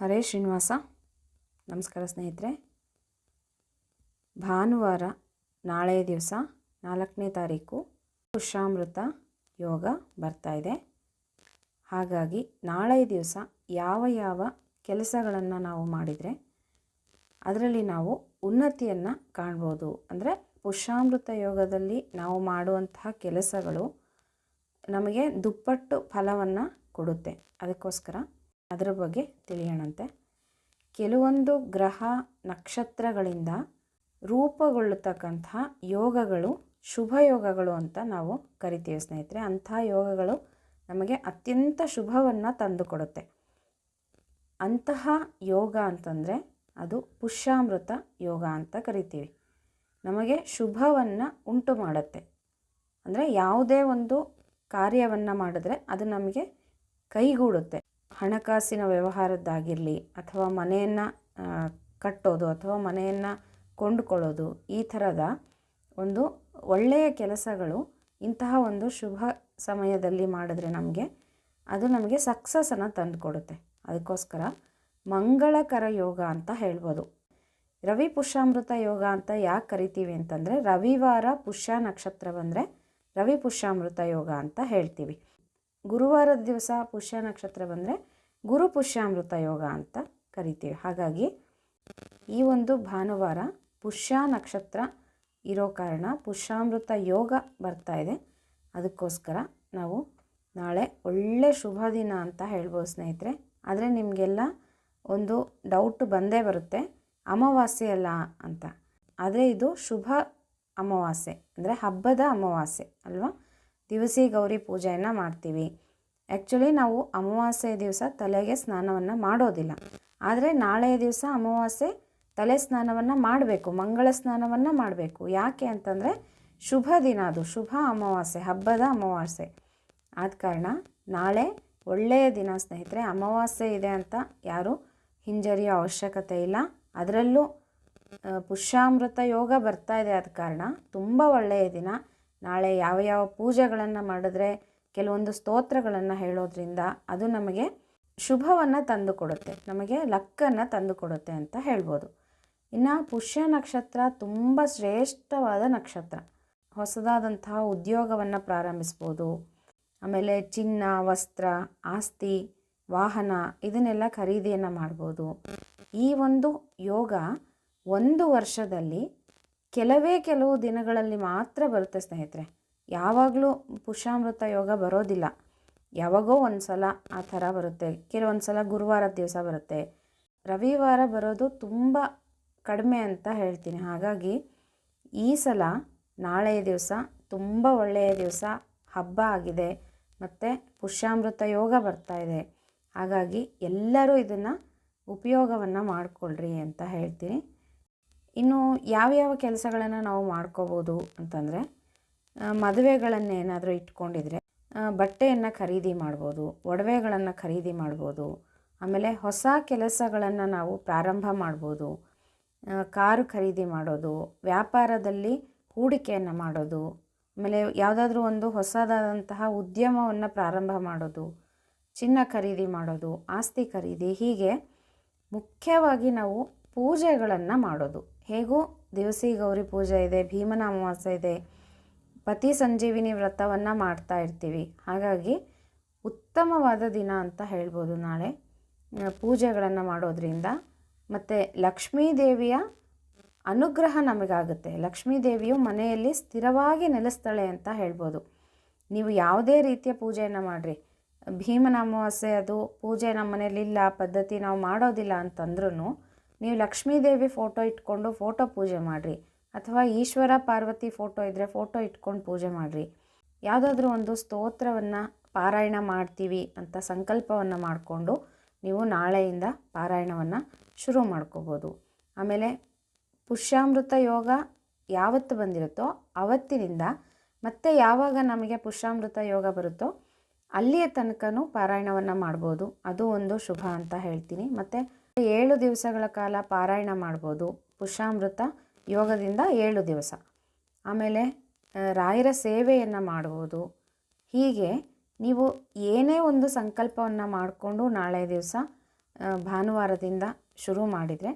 ಹರೇ ಶ್ರೀನಿವಾಸ. ನಮಸ್ಕಾರ ಸ್ನೇಹಿತರೆ. ಭಾನುವಾರ ನಾಳೆ ದಿವಸ ನಾಲ್ಕನೇ ತಾರೀಕು ಪುರುಷಾಮೃತ ಯೋಗ ಬರ್ತಾ ಇದೆ. ಹಾಗಾಗಿ ನಾಳೆ ದಿವಸ ಯಾವ ಯಾವ ಕೆಲಸಗಳನ್ನು ನಾವು ಮಾಡಿದರೆ ಅದರಲ್ಲಿ ನಾವು ಉನ್ನತಿಯನ್ನು ಕಾಣ್ಬೋದು. ಅಂದರೆ ಪುಷ್ಯಾಮೃತ ಯೋಗದಲ್ಲಿ ನಾವು ಮಾಡುವಂತಹ ಕೆಲಸಗಳು ನಮಗೆ ದುಪ್ಪಟ್ಟು ಫಲವನ್ನು ಕೊಡುತ್ತೆ. ಅದಕ್ಕೋಸ್ಕರ ಅದರ ಬಗ್ಗೆ ತಿಳಿಯೋಣಂತೆ. ಕೆಲವೊಂದು ಗ್ರಹ ನಕ್ಷತ್ರಗಳಿಂದ ರೂಪುಗೊಳ್ಳತಕ್ಕಂತಹ ಯೋಗಗಳು ಶುಭ ಯೋಗಗಳು ಅಂತ ನಾವು ಕರಿತೀವಿ ಸ್ನೇಹಿತರೆ. ಅಂಥ ಯೋಗಗಳು ನಮಗೆ ಅತ್ಯಂತ ಶುಭವನ್ನು ತಂದುಕೊಡುತ್ತೆ. ಅಂತಹ ಯೋಗ ಅಂತಂದರೆ ಅದು ಪುಷ್ಯಾಮೃತ ಯೋಗ ಅಂತ ಕರಿತೀವಿ. ನಮಗೆ ಶುಭವನ್ನು ಉಂಟು ಮಾಡುತ್ತೆ. ಅಂದರೆ ಯಾವುದೇ ಒಂದು ಕಾರ್ಯವನ್ನು ಮಾಡಿದ್ರೆ ಅದು ನಮಗೆ ಕೈಗೂಡುತ್ತೆ. ಹಣಕಾಸಿನ ವ್ಯವಹಾರದ್ದಾಗಿರಲಿ ಅಥವಾ ಮನೆಯನ್ನು ಕಟ್ಟೋದು ಅಥವಾ ಮನೆಯನ್ನು ಕೊಂಡುಕೊಳ್ಳೋದು ಈ ಥರದ ಒಂದು ಒಳ್ಳೆಯ ಕೆಲಸಗಳು ಇಂತಹ ಒಂದು ಶುಭ ಸಮಯದಲ್ಲಿ ಮಾಡಿದ್ರೆ ನಮಗೆ ಅದು ನಮಗೆ ಸಕ್ಸಸ್ಸನ್ನು ತಂದುಕೊಡುತ್ತೆ. ಅದಕ್ಕೋಸ್ಕರ ಮಂಗಳಕರ ಯೋಗ ಅಂತ ಹೇಳ್ಬೋದು. ರವಿ ಪುಷ್ಯಾಮೃತ ಯೋಗ ಅಂತ ಯಾಕೆ ಕರಿತೀವಿ ಅಂತಂದರೆ ರವಿವಾರ ಪುಷ್ಯ ನಕ್ಷತ್ರ ಬಂದರೆ ರವಿ ಪುಷ್ಯಾಮೃತ ಯೋಗ ಅಂತ ಹೇಳ್ತೀವಿ. ಗುರುವಾರದ ದಿವಸ ಪುಷ್ಯ ನಕ್ಷತ್ರ ಬಂದರೆ ಗುರು ಪುಷ್ಯಾಮೃತ ಯೋಗ ಅಂತ ಕರಿತೀವಿ. ಹಾಗಾಗಿ ಈ ಒಂದು ಭಾನುವಾರ ಪುಷ್ಯ ನಕ್ಷತ್ರ ಇರೋ ಕಾರಣ ಪುಷ್ಯಾಮೃತ ಯೋಗ ಬರ್ತಾ ಇದೆ. ಅದಕ್ಕೋಸ್ಕರ ನಾವು ನಾಳೆ ಒಳ್ಳೆ ಶುಭ ದಿನ ಅಂತ ಹೇಳ್ಬೋದು ಸ್ನೇಹಿತರೆ. ಆದರೆ ನಿಮಗೆಲ್ಲ ಒಂದು ಡೌಟ್ ಬಂದೇ ಬರುತ್ತೆ. ಅಮಾವಾಸ್ಯೆ ಅಲ್ಲ ಅಂತ. ಆದರೆ ಇದು ಶುಭ ಅಮಾವಾಸ್ಯೆ ಅಂದರೆ ಹಬ್ಬದ ಅಮಾವಾಸ್ಯೆ ಅಲ್ವಾ? ದಿವಸಿ ಗೌರಿ ಪೂಜೆಯನ್ನು ಮಾಡ್ತೀವಿ. ಆ್ಯಕ್ಚುಲಿ ನಾವು ಅಮಾವಾಸ್ಯೆ ದಿವಸ ತಲೆಗೆ ಸ್ನಾನವನ್ನು ಮಾಡೋದಿಲ್ಲ. ಆದರೆ ನಾಳೆಯ ದಿವಸ ಅಮಾವಾಸ್ಯೆ ತಲೆ ಸ್ನಾನವನ್ನು ಮಾಡಬೇಕು, ಮಂಗಳ ಸ್ನಾನವನ್ನು ಮಾಡಬೇಕು. ಯಾಕೆ ಅಂತಂದರೆ ಶುಭ ದಿನ ಅದು, ಶುಭ ಅಮಾವಾಸ್ಯೆ, ಹಬ್ಬದ ಅಮಾವಾಸ್ಯೆ. ಆದ ಕಾರಣ ನಾಳೆ ಒಳ್ಳೆಯ ದಿನ ಸ್ನೇಹಿತರೆ, ಅಮಾವಾಸ್ಯೆ ಇದೆ ಅಂತ ಯಾರು ಹಿಂಜರಿಯೋ ಅವಶ್ಯಕತೆ ಇಲ್ಲ. ಅದರಲ್ಲೂ ಪುಷ್ಯಾಮೃತ ಯೋಗ ಬರ್ತಾ ಇದೆ ಆದ ಕಾರಣ ತುಂಬ ಒಳ್ಳೆಯ ದಿನ. ನಾಳೆ ಯಾವ ಯಾವ ಪೂಜೆಗಳನ್ನು ಮಾಡಿದ್ರೆ ಕೆಲವೊಂದು ಸ್ತೋತ್ರಗಳನ್ನು ಹೇಳೋದ್ರಿಂದ ಅದು ನಮಗೆ ಶುಭವನ್ನು ತಂದುಕೊಡುತ್ತೆ, ನಮಗೆ ಲಕ್ಕನ್ನು ತಂದುಕೊಡುತ್ತೆ ಅಂತ ಹೇಳ್ಬೋದು. ಇನ್ನು ಪುಷ್ಯ ನಕ್ಷತ್ರ ತುಂಬ ಶ್ರೇಷ್ಠವಾದ ನಕ್ಷತ್ರ. ಹೊಸದಾದಂತಹ ಉದ್ಯೋಗವನ್ನು ಪ್ರಾರಂಭಿಸ್ಬೋದು. ಆಮೇಲೆ ಚಿನ್ನ, ವಸ್ತ್ರ, ಆಸ್ತಿ, ವಾಹನ ಇದನ್ನೆಲ್ಲ ಖರೀದಿಯನ್ನು ಮಾಡ್ಬೋದು. ಈ ಒಂದು ಯೋಗ ಒಂದು ವರ್ಷದಲ್ಲಿ ಕೆಲವೇ ಕೆಲವು ದಿನಗಳಲ್ಲಿ ಮಾತ್ರ ಬರುತ್ತೆ ಸ್ನೇಹಿತರೆ. ಯಾವಾಗಲೂ ಪುಷ್ಯಾಮೃತ ಯೋಗ ಬರೋದಿಲ್ಲ. ಯಾವಾಗೋ ಒಂದು ಸಲ ಆ ಥರ ಬರುತ್ತೆ. ಕೆಲವೊಂದು ಸಲ ಗುರುವಾರದ ದಿವಸ ಬರುತ್ತೆ. ರವಿವಾರ ಬರೋದು ತುಂಬ ಕಡಿಮೆ ಅಂತ ಹೇಳ್ತೀನಿ. ಹಾಗಾಗಿ ಈ ಸಲ ನಾಳೆಯ ದಿವಸ ತುಂಬ ಒಳ್ಳೆಯ ದಿವಸ ಹಬ್ಬ ಆಗಿದೆ. ಮತ್ತು ಪುಷ್ಯಾಮೃತ ಯೋಗ ಬರ್ತಾ ಇದೆ. ಹಾಗಾಗಿ ಎಲ್ಲರೂ ಇದನ್ನು ಉಪಯೋಗವನ್ನು ಮಾಡಿಕೊಳ್ಳ್ರಿ ಅಂತ ಹೇಳ್ತೀನಿ. ಇನ್ನು ಯಾವ್ಯಾವ ಕೆಲಸಗಳನ್ನು ನಾವು ಮಾಡ್ಕೋಬೋದು ಅಂತಂದರೆ ಮದುವೆಗಳನ್ನೇನಾದರೂ ಇಟ್ಕೊಂಡಿದ್ರೆ ಬಟ್ಟೆಯನ್ನು ಖರೀದಿ ಮಾಡ್ಬೋದು, ಒಡವೆಗಳನ್ನು ಖರೀದಿ ಮಾಡ್ಬೋದು, ಆಮೇಲೆ ಹೊಸ ಕೆಲಸಗಳನ್ನು ನಾವು ಪ್ರಾರಂಭ ಮಾಡ್ಬೋದು ಕಾರು ಖರೀದಿ ಮಾಡೋದು, ವ್ಯಾಪಾರದಲ್ಲಿ ಹೂಡಿಕೆಯನ್ನು ಮಾಡೋದು, ಆಮೇಲೆ ಯಾವುದಾದ್ರೂ ಒಂದು ಹೊಸದಾದಂತಹ ಉದ್ಯಮವನ್ನು ಪ್ರಾರಂಭ ಮಾಡೋದು, ಚಿನ್ನ ಖರೀದಿ ಮಾಡೋದು, ಆಸ್ತಿ ಖರೀದಿ ಹೀಗೆ ಮುಖ್ಯವಾಗಿ ನಾವು ಪೂಜೆಗಳನ್ನು ಮಾಡೋದು. ಹೇಗೂ ದಿವಸಿ ಗೌರಿ ಪೂಜೆ ಇದೆ, ಭೀಮನ ಅಮಾವಾಸ್ಯೆ ಇದೆ, ಪತಿ ಸಂಜೀವಿನಿ ವ್ರತವನ್ನು ಮಾಡ್ತಾ ಇರ್ತೀವಿ. ಹಾಗಾಗಿ ಉತ್ತಮವಾದ ದಿನ ಅಂತ ಹೇಳ್ಬೋದು ನಾಳೆ. ಪೂಜೆಗಳನ್ನು ಮಾಡೋದ್ರಿಂದ. ಮತ್ತು ಲಕ್ಷ್ಮೀ ದೇವಿಯ ಅನುಗ್ರಹ ನಮಗಾಗುತ್ತೆ. ಲಕ್ಷ್ಮೀ ದೇವಿಯು ಮನೆಯಲ್ಲಿ ಸ್ಥಿರವಾಗಿ ನೆಲೆಸ್ತಾಳೆ ಅಂತ ಹೇಳ್ಬೋದು. ನೀವು ಯಾವುದೇ ರೀತಿಯ ಪೂಜೆಯನ್ನು ಮಾಡಿರಿ. ಭೀಮನ ಅಮಾವಾಸ್ಯೆ ಅದು ಪೂಜೆ ನಮ್ಮ ಮನೇಲಿ ಇಲ್ಲ, ಪದ್ಧತಿ ನಾವು ಮಾಡೋದಿಲ್ಲ ಅಂತಂದ್ರೂ ನೀವು ಲಕ್ಷ್ಮೀದೇವಿ ಫೋಟೋ ಇಟ್ಕೊಂಡು ಫೋಟೋ ಪೂಜೆ ಮಾಡಿರಿ. ಅಥವಾ ಈಶ್ವರ ಪಾರ್ವತಿ ಫೋಟೋ ಇದ್ದರೆ ಫೋಟೋ ಇಟ್ಕೊಂಡು ಪೂಜೆ ಮಾಡಿರಿ. ಯಾವುದಾದ್ರೂ ಒಂದು ಸ್ತೋತ್ರವನ್ನು ಪಾರಾಯಣ ಮಾಡ್ತೀವಿ ಅಂತ ಸಂಕಲ್ಪವನ್ನು ಮಾಡಿಕೊಂಡು ನೀವು ನಾಳೆಯಿಂದ ಪಾರಾಯಣವನ್ನು ಶುರು ಮಾಡ್ಕೋಬೋದು. ಆಮೇಲೆ ಪುಷ್ಯಾಮೃತ ಯೋಗ ಯಾವತ್ತು ಬಂದಿರುತ್ತೋ ಆವತ್ತಿನಿಂದ ಮತ್ತೆ ಯಾವಾಗ ನಮಗೆ ಪುಷ್ಯಾಮೃತ ಯೋಗ ಬರುತ್ತೋ ಅಲ್ಲಿಯ ತನಕನೂ ಪಾರಾಯಣವನ್ನು ಮಾಡ್ಬೋದು. ಅದು ಒಂದು ಶುಭ ಅಂತ ಹೇಳ್ತೀನಿ. ಮತ್ತು ಏಳು ದಿವಸಗಳ ಕಾಲ ಪಾರಾಯಣ ಮಾಡ್ಬೋದು. ಪುಷ್ಯಾಮೃತ ಯೋಗದಿಂದ ಏಳು ದಿವಸ. ಆಮೇಲೆ ರಾಯರ ಸೇವೆಯನ್ನು ಮಾಡ್ಬೋದು. ಹೀಗೆ ನೀವು ಏನೇ ಒಂದು ಸಂಕಲ್ಪವನ್ನು ಮಾಡಿಕೊಂಡು ನಾಳೆ ದಿವಸ ಭಾನುವಾರದಿಂದ ಶುರು ಮಾಡಿದರೆ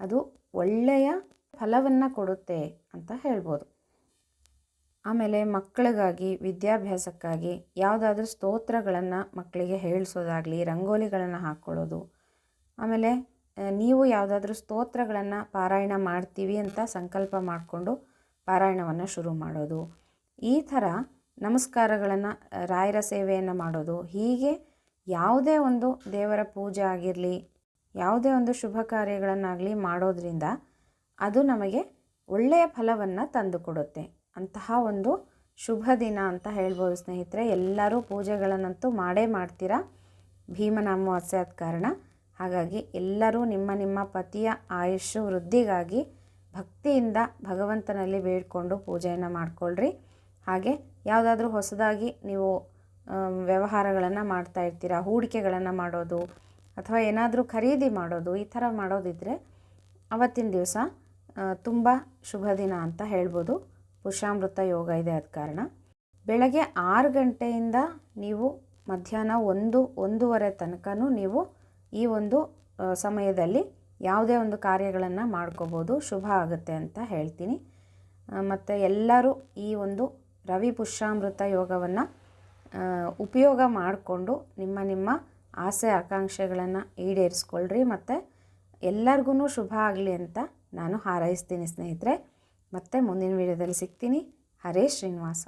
ಅದು ಒಳ್ಳೆಯ ಫಲವನ್ನು ಕೊಡುತ್ತೆ ಅಂತ ಹೇಳ್ಬೋದು. ಆಮೇಲೆ ಮಕ್ಕಳಿಗಾಗಿ, ವಿದ್ಯಾಭ್ಯಾಸಕ್ಕಾಗಿ ಯಾವುದಾದ್ರೂ ಸ್ತೋತ್ರಗಳನ್ನು ಮಕ್ಕಳಿಗೆ ಹೇಳಿಸೋದಾಗಲಿ, ರಂಗೋಲಿಗಳನ್ನು ಹಾಕ್ಕೊಳ್ಳೋದು ಆಮೇಲೆ ನೀವು ಯಾವುದಾದ್ರೂ ಸ್ತೋತ್ರಗಳನ್ನು ಪಾರಾಯಣ ಮಾಡ್ತೀವಿ ಅಂತ ಸಂಕಲ್ಪ ಮಾಡಿಕೊಂಡು ಪಾರಾಯಣವನ್ನು ಶುರು ಮಾಡೋದು. ಈ ಥರ ನಮಸ್ಕಾರಗಳನ್ನು ರಾಯರ ಸೇವೆಯನ್ನು ಮಾಡೋದು. ಹೀಗೆ ಯಾವುದೇ ಒಂದು ದೇವರ ಪೂಜೆ ಆಗಿರಲಿ, ಯಾವುದೇ ಒಂದು ಶುಭ ಕಾರ್ಯಗಳನ್ನಾಗಲಿ ಮಾಡೋದ್ರಿಂದ ಅದು ನಮಗೆ ಒಳ್ಳೆಯ ಫಲವನ್ನು ತಂದುಕೊಡುತ್ತೆ. ಅಂತಹ ಒಂದು ಶುಭ ದಿನ ಅಂತ ಹೇಳ್ಬೋದು ಸ್ನೇಹಿತರೆ. ಎಲ್ಲರೂ ಪೂಜೆಗಳನ್ನಂತೂ ಮಾಡೇ ಮಾಡ್ತೀರಾ? ಭೀಮನ ಕಾರಣ. ಹಾಗಾಗಿ ಎಲ್ಲರೂ ನಿಮ್ಮ ನಿಮ್ಮ ಪತಿಯ ಆಯುಷ್ಯು ವೃದ್ಧಿಗಾಗಿ ಭಕ್ತಿಯಿಂದ ಭಗವಂತನಲ್ಲಿ ಬೇಡಿಕೊಂಡು ಪೂಜೆಯನ್ನು ಮಾಡಿಕೊಳ್ಳ್ರಿ ಹಾಗೆ ಯಾವುದಾದ್ರೂ ಹೊಸದಾಗಿ ನೀವು ವ್ಯವಹಾರಗಳನ್ನು ಮಾಡ್ತಾ ಇರ್ತೀರಾ, ಹೂಡಿಕೆಗಳನ್ನು ಮಾಡೋದು ಅಥವಾ ಏನಾದರೂ ಖರೀದಿ ಮಾಡೋದು, ಈ ಥರ ಮಾಡೋದಿದ್ದರೆ ಅವತ್ತಿನ ದಿವಸ ತುಂಬ ಶುಭ ದಿನ ಅಂತ ಹೇಳ್ಬೋದು. ಪುರುಷಾಮೃತ ಯೋಗ ಇದೆ ಆದ ಕಾರಣ. ಬೆಳಗ್ಗೆ ಆರು ಗಂಟೆಯಿಂದ ನೀವು ಮಧ್ಯಾಹ್ನ ಒಂದು, ಒಂದೂವರೆ ತನಕನೂ ನೀವು ಈ ಒಂದು ಸಮಯದಲ್ಲಿ ಯಾವುದೇ ಒಂದು ಕಾರ್ಯಗಳನ್ನು ಮಾಡ್ಕೋಬೋದು, ಶುಭ ಆಗುತ್ತೆ ಅಂತ ಹೇಳ್ತೀನಿ. ಮತ್ತು ಎಲ್ಲರೂ ಈ ಒಂದು ರವಿ ಪುಷ್ಯಾಮೃತ ಯೋಗವನ್ನು ಉಪಯೋಗ ಮಾಡಿಕೊಂಡು ನಿಮ್ಮ ನಿಮ್ಮ ಆಸೆ ಆಕಾಂಕ್ಷೆಗಳನ್ನು ಈಡೇರಿಸ್ಕೊಳ್ರಿ ಮತ್ತು ಎಲ್ಲರಿಗೂ ಶುಭ ಆಗಲಿ ಅಂತ ನಾನು ಹಾರೈಸ್ತೀನಿ ಸ್ನೇಹಿತರೆ. ಮತ್ತೆ ಮುಂದಿನ ವಿಡಿಯೋದಲ್ಲಿ ಸಿಗ್ತೀನಿ. ಹರೇ ಶ್ರೀನಿವಾಸ.